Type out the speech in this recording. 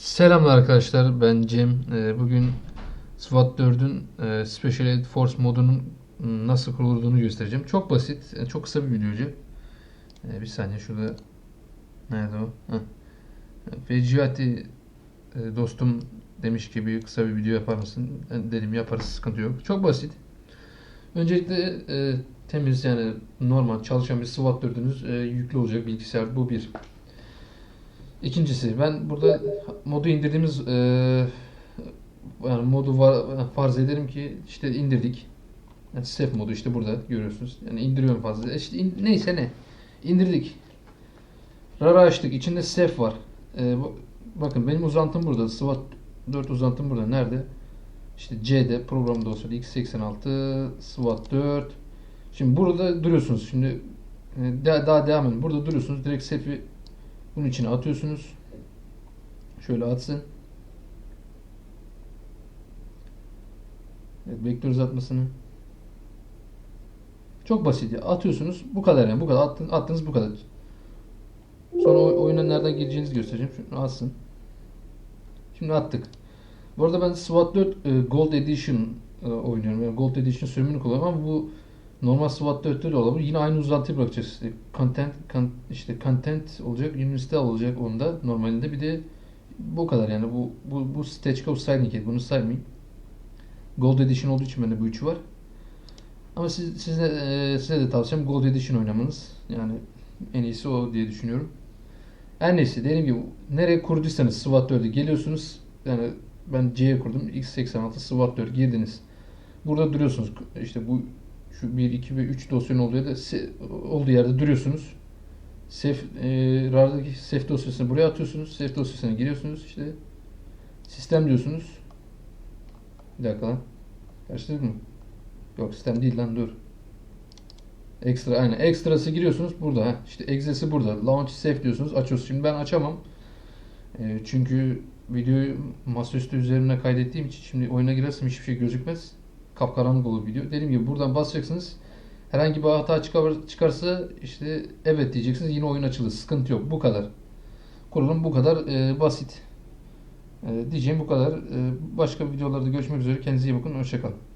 Selamlar arkadaşlar ben Cem. Ee, Bugün SWAT 4'ün e, Special Aid Force modunun nasıl kurulduğunu göstereceğim. Çok basit, e, çok kısa bir video olacak. Ee, Bir saniye şurada nerede o? E, dostum demiş ki bir kısa bir video yapar mısın? Dedim yaparız sıkıntı yok. Çok basit. Öncelikle e, temiz yani normal çalışan bir SWAT 4'ünüz e, yüklü olacak bilgisayar. Bu bir. İkincisi ben burada modu indirdiğimiz e, yani modu var, farz ederim ki işte indirdik. Yani safe modu işte burada görüyorsunuz. Yani indiriyorum fazla. İşte in- neyse ne. İndirdik. Rara açtık. İçinde safe var. E, bu- bakın benim uzantım burada. SWAT 4 uzantım burada. Nerede? İşte C'de program dosyası x86 SWAT 4. Şimdi burada duruyorsunuz. Şimdi e, daha, daha devam edin. Burada duruyorsunuz. Direkt safe'i bunun içine atıyorsunuz. Şöyle atsın. Evet, bekliyoruz atmasını. Çok basit. Atıyorsunuz. Bu kadar yani. Bu kadar. Attın, attınız bu kadar. Sonra oyuna nereden gireceğinizi göstereceğim. Şunu atsın. Şimdi attık. Bu arada ben SWAT 4 e, Gold Edition e, oynuyorum. Yani Gold Edition sürümünü kullanıyorum ama bu normal SWAT 4'te de olabilir. Yine aynı uzantıyı bırakacağız. İşte content kan- işte content olacak, university olacak onda normalinde. Bir de bu kadar yani bu bu bu Stagecoach Signing bunu saymayayım. Gold Edition olduğu için bende bu üçü var. Ama siz, size, e, size de tavsiyem Gold Edition oynamanız. Yani en iyisi o diye düşünüyorum. Her neyse dediğim gibi nereye kurduysanız SWAT 4'e geliyorsunuz. Yani ben C'ye kurdum. X86 SWAT 4 girdiniz. Burada duruyorsunuz. İşte bu şu 1, 2 ve 3 dosyanın olduğu yerde se- olduğu yerde duruyorsunuz. Sef, e, RAR'daki sef dosyasını buraya atıyorsunuz. Sef dosyasına giriyorsunuz. İşte sistem diyorsunuz. Bir dakika lan. Karıştırdık mı? Yok sistem değil lan dur. Ekstra aynen. Ekstrası giriyorsunuz burada. Heh. İşte exe'si burada. Launch safe diyorsunuz. Açıyorsunuz. Şimdi ben açamam. E, çünkü videoyu masaüstü üzerine kaydettiğim için şimdi oyuna girersem hiçbir şey gözükmez. Kapkaranlık olur video. Dediğim gibi buradan basacaksınız. Herhangi bir hata çıkar, çıkarsa işte evet diyeceksiniz. Yine oyun açılır. Sıkıntı yok. Bu kadar. Kurulum bu kadar e, basit. E, diyeceğim bu kadar. E, başka videolarda görüşmek üzere. Kendinize iyi bakın. Hoşçakalın.